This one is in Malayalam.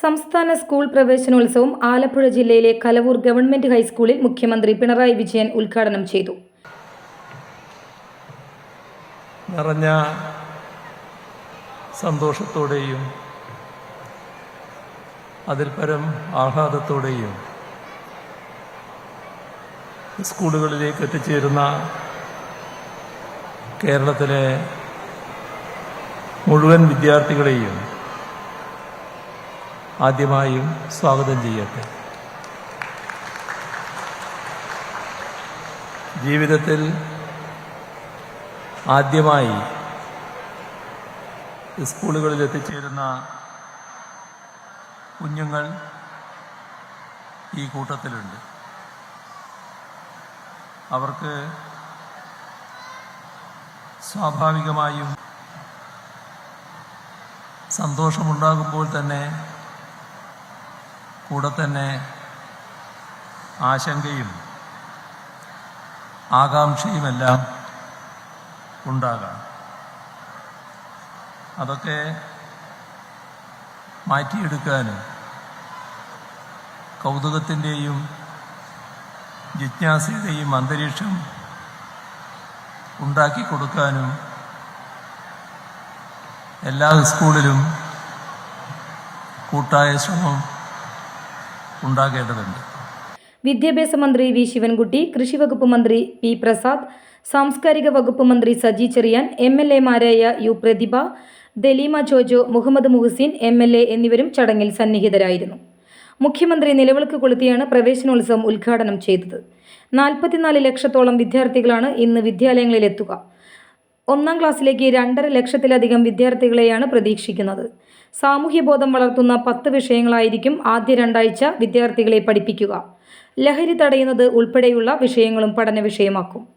സംസ്ഥാന സ്കൂൾ പ്രവേശനോത്സവം ആലപ്പുഴ ജില്ലയിലെ കലവൂർ ഗവൺമെന്റ് ഹൈസ്കൂളിൽ മുഖ്യമന്ത്രി പിണറായി വിജയൻ ഉദ്ഘാടനം ചെയ്തു. നിറഞ്ഞ സന്തോഷത്തോടെയും അതിൽ പരം ആഹ്ലാദത്തോടെയും സ്കൂളുകളിലേക്ക് എത്തിച്ചേരുന്ന കേരളത്തിലെ മുഴുവൻ വിദ്യാർത്ഥികളെയും ആദ്യമായും സ്വാഗതം ചെയ്യട്ടെ. ജീവിതത്തിൽ ആദ്യമായി സ്കൂളുകളിൽ എത്തിച്ചേരുന്ന കുഞ്ഞുങ്ങൾ ഈ കൂട്ടത്തിലുണ്ട്. അവർക്ക് സ്വാഭാവികമായും സന്തോഷമുണ്ടാകുമ്പോൾ തന്നെ കൂടെ തന്നെ ആശങ്കയും ആകാംക്ഷയുമെല്ലാം ഉണ്ടാകാം. അതൊക്കെ മാറ്റിയെടുക്കാനും കൗതുകത്തിന്റെയും ജിജ്ഞാസയുടെയും അന്തരീക്ഷം ഉണ്ടാക്കി കൊടുക്കാനും എല്ലാ സ്കൂളിലും കൂട്ടായ ശ്രമം ഉണ്ടാകേണ്ടതുണ്ട്. വിദ്യാഭ്യാസ മന്ത്രി വി ശിവൻകുട്ടി കൃഷി വകുപ്പ് മന്ത്രി പി പ്രസാദ് സാംസ്കാരിക വകുപ്പ് മന്ത്രി Saji Cherian M L എമാരായ U Prathibha Daleema Jojo Muhammad Muhsin M L A എന്നിവരും ചടങ്ങിൽ സന്നിഹിതരായിരുന്നു. മുഖ്യമന്ത്രി നിലവിളക്ക് കൊളുത്തിയാണ് പ്രവേശനോത്സവം ഉദ്ഘാടനം ചെയ്തത്. നാൽപ്പത്തിനാല് ലക്ഷത്തോളം വിദ്യാർത്ഥികളാണ് ഇന്ന് വിദ്യാലയങ്ങളിലെത്തുക. ഒന്നാം ക്ലാസ്സിലേക്ക് രണ്ടര ലക്ഷത്തിലധികം വിദ്യാർത്ഥികളെയാണ് പ്രതീക്ഷിക്കുന്നത്. സാമൂഹ്യബോധം വളർത്തുന്ന പത്ത് വിഷയങ്ങളായിരിക്കും ആദ്യ രണ്ടാഴ്ച വിദ്യാർത്ഥികളെ പഠിപ്പിക്കുക. ലഹരി തടയുന്നത് ഉൾപ്പെടെയുള്ള വിഷയങ്ങളും പഠന വിഷയമാക്കും.